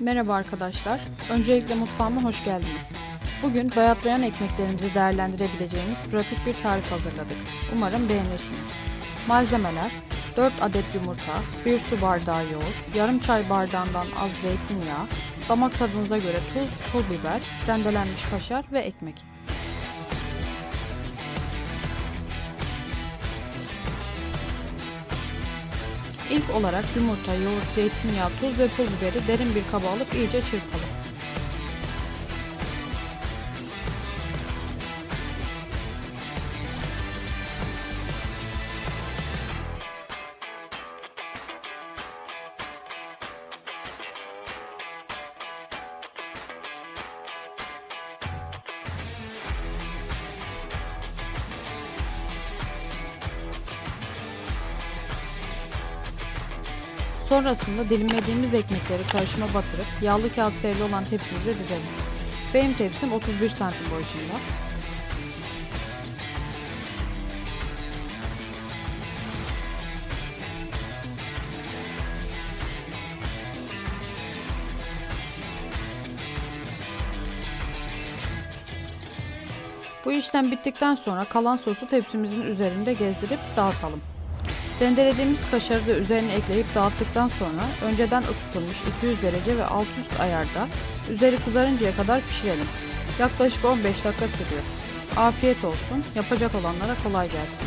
Merhaba arkadaşlar. Öncelikle mutfağıma hoş geldiniz. Bugün bayatlayan ekmeklerimizi değerlendirebileceğimiz pratik bir tarif hazırladık. Umarım beğenirsiniz. Malzemeler 4 adet yumurta, 1 su bardağı yoğurt, yarım çay bardağından az zeytinyağı, damak tadınıza göre tuz, pul biber, rendelenmiş kaşar ve ekmek. İlk olarak yumurta, yoğurt, zeytinyağı, tuz ve pul biberi derin bir kaba alıp iyice çırpalım. Sonrasında dilimlediğimiz ekmekleri karışıma batırıp yağlı kağıt serili olan tepsimize dizelim. Benim tepsim 31 santim boyutunda. Bu işlem bittikten sonra kalan sosu tepsimizin üzerinde gezdirip dağıtalım. Rendelediğimiz kaşarı da üzerine ekleyip dağıttıktan sonra önceden ısıtılmış 200 derece ve alt üst ayarda üzeri kızarıncaya kadar pişirelim. Yaklaşık 15 dakika sürüyor. Afiyet olsun, yapacak olanlara kolay gelsin.